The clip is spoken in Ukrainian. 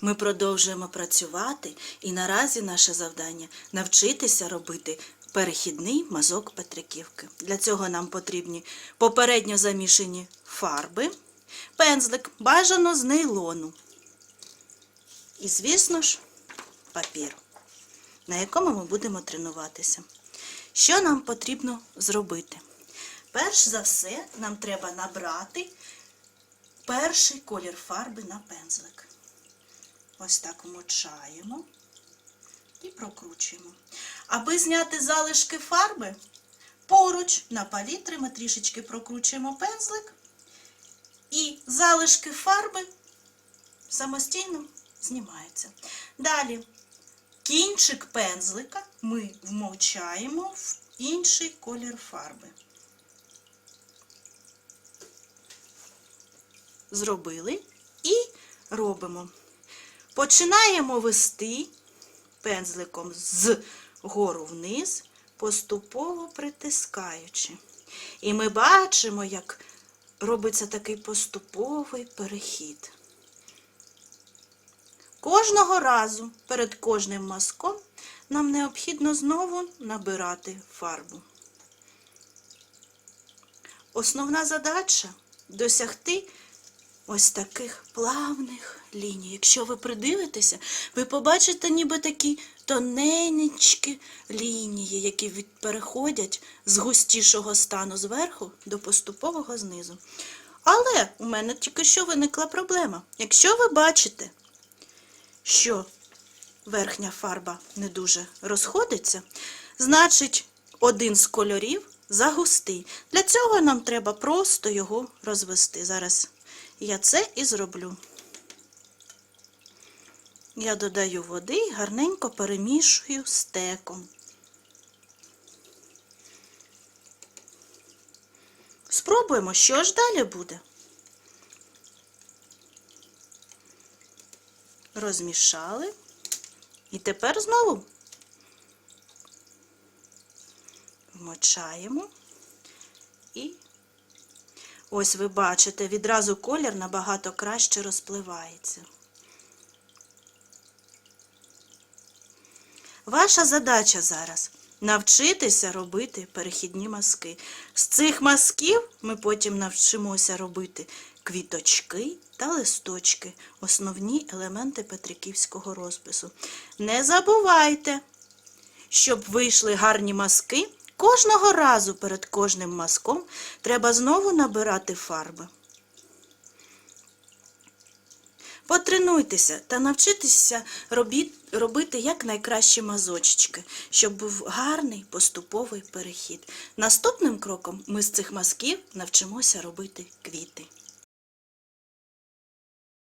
Ми продовжуємо працювати, і наразі наше завдання навчитися робити перехідний мазок Петриківки. Для цього нам потрібні попередньо замішані фарби, пензлик, бажано з нейлону. І, звісно ж, папір, на якому ми будемо тренуватися. Що нам потрібно зробити? Перш за все, нам треба набрати перший колір фарби на пензлик. Ось так вмочаємо і прокручуємо. Аби зняти залишки фарби, поруч на палітрі ми трішечки прокручуємо пензлик, і залишки фарби самостійно знімаються. Далі кінчик пензлика ми вмовчаємо в інший колір фарби. Зробили і робимо. Починаємо вести пензликом з гору вниз, поступово притискаючи. І ми бачимо, як робиться такий поступовий перехід. Кожного разу перед кожним мазком нам необхідно знову набирати фарбу. Основна задача досягти ось таких плавних ліній. Якщо ви придивитеся, ви побачите ніби такі тоненечкі лінії, які переходять з густішого стану зверху до поступового знизу. Але у мене тільки що виникла проблема. Якщо ви бачите, що верхня фарба не дуже розходиться, значить один з кольорів загустий. Для цього нам треба просто його розвести. Зараз я це і зроблю. Я додаю води і гарненько перемішую стеком. Спробуємо, що ж далі буде. Розмішали. І тепер знову вмочаємо і ось ви бачите, відразу колір набагато краще розпливається. Ваша задача зараз навчитися робити перехідні мазки. З цих мазків ми потім навчимося робити квіточки та листочки, основні елементи петриківського розпису. Не забувайте, щоб вийшли гарні мазки, кожного разу перед кожним мазком треба знову набирати фарби. Потренуйтеся та навчитися робити якнайкращі мазочки, щоб був гарний поступовий перехід. Наступним кроком ми з цих мазків навчимося робити квіти.